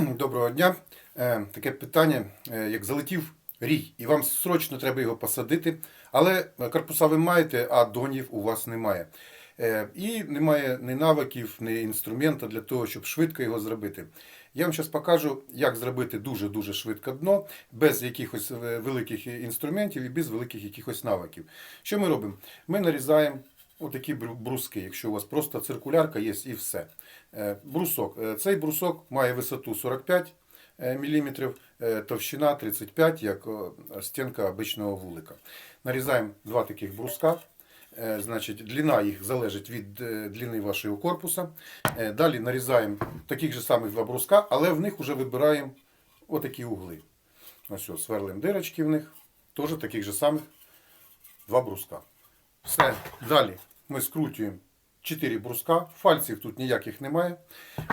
Доброго дня. Е, Таке питання, е, як залетів рій, і вам срочно треба його посадити, але корпуса ви маєте, а донів у вас немає. Е, І немає ні навиків, ні інструмента для того, щоб швидко його зробити. Я вам зараз покажу, як зробити дуже-дуже швидко дно, без якихось е, великих інструментів і без великих якихось навиків. Що ми робимо? Ми нарізаємо отакі бруски, якщо у вас просто циркулярка є і все. Е, Брусок. Е, Цей брусок має висоту 45 мм, товщина 35 як стінка обичного вулика. Нарізаємо два таких бруска. Е, Значить, длина їх залежить від е, длини вашого корпуса. Е, Далі нарізаємо таких же самих два бруска, але в них вже вибираємо отакі угли. Ось, ось сверлимо дирочки в них, теж таких же самих два бруска. Все. Далі ми скручуємо 4 бруска. Фальців тут ніяких немає.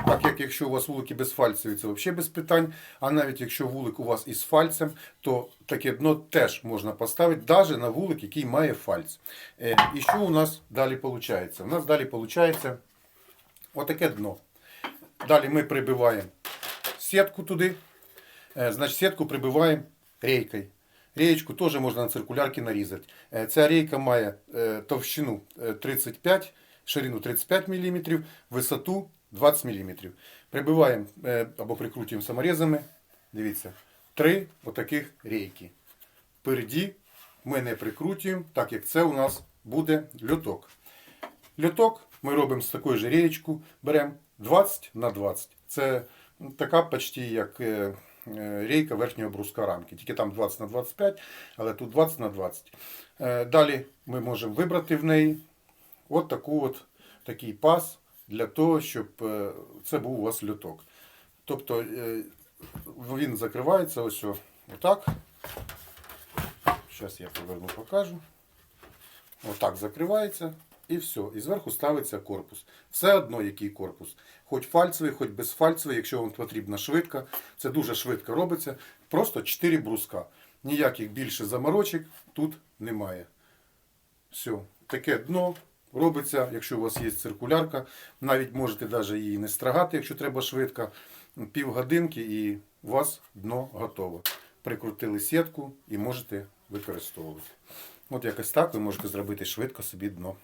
Так як якщо у вас вулики без фальців, це взагалі без питань. А навіть якщо вулик у вас із фальцем, то таке дно теж можна поставити, навіть на вулик, який має фальц. Е, І що у нас далі виходить? У нас далі виходить отаке дно. Далі ми прибиваємо сітку туди. Е, Значить, сітку прибиваємо рейкою. Реєчку теж можна на циркулярці нарізати. Ця рейка має товщину е, 35, ширину 35 мм, висоту 20 мм. Прибиваємо або прикрутюємо саморізами. Дивіться, три отаких рейки. Впереді ми не прикрутюємо, так як це у нас буде льоток. Льоток ми робимо з такою же реєчку, беремо 20 на 20. Це така почти як е, рейка верхнього бруска рамки. Тільки там 20 на 25, але тут 20 на 20. Е, Далі ми можемо вибрати в неї от таку от, такий пас для того, щоб е, це був у вас льоток. Тобто е, він закривається ось отак. Зараз я поверну, покажу. Отак закривається і все. І зверху ставиться корпус. Все одно який корпус. Хоч фальцевий, хоч безфальцевий, якщо вам потрібно швидко. Це дуже швидко робиться. Просто 4 бруска. Ніяких більше заморочок тут немає. Все. Таке дно робиться, якщо у вас є циркулярка. Навіть можете навіть її не страгати, якщо треба швидко. Півгодинки і у вас дно готове. Прикрутили сітку і можете використовувати. От якось так ви можете зробити швидко собі дно.